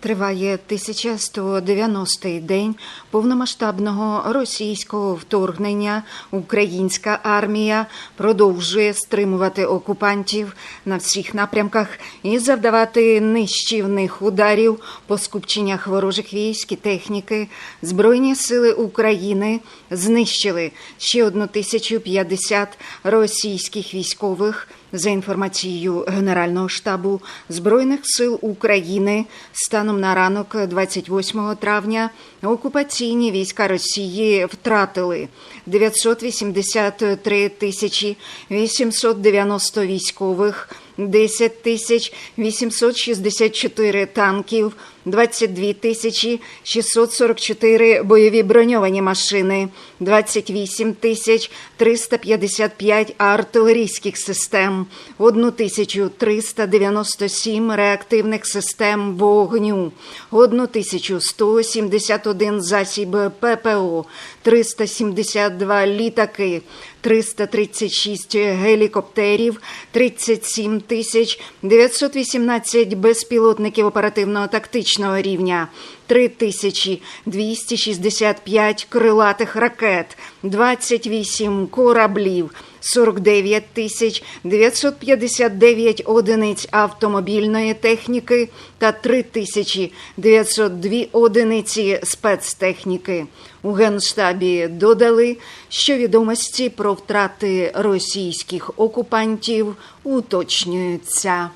Триває 1190-й день повномасштабного російського вторгнення. Українська армія продовжує стримувати окупантів на всіх напрямках і завдавати нищівних ударів по скупченнях ворожих військ і техніки. Збройні сили України знищили ще 1050 російських військових. За інформацією Генерального штабу Збройних сил України, станом на ранок 28 травня окупаційні війська Росії втратили 983 тисячі 890 військових, 10 тисяч 864 танків, 22 тисячі 644 бойові броньовані машини, 28 тисяч 355 артилерійських систем, 1397 реактивних систем вогню, 1171 засіб ППО, 372 літаки, 336 гелікоптерів, 37 тисяч 918 безпілотників оперативно-тактичного рівня, 3265 крилатих ракет, 28 кораблів, 49 тисяч 959 одиниць автомобільної техніки та 3 тисячі 902 одиниці спецтехніки. У Генштабі додали, що відомості про втрати російських окупантів уточнюються.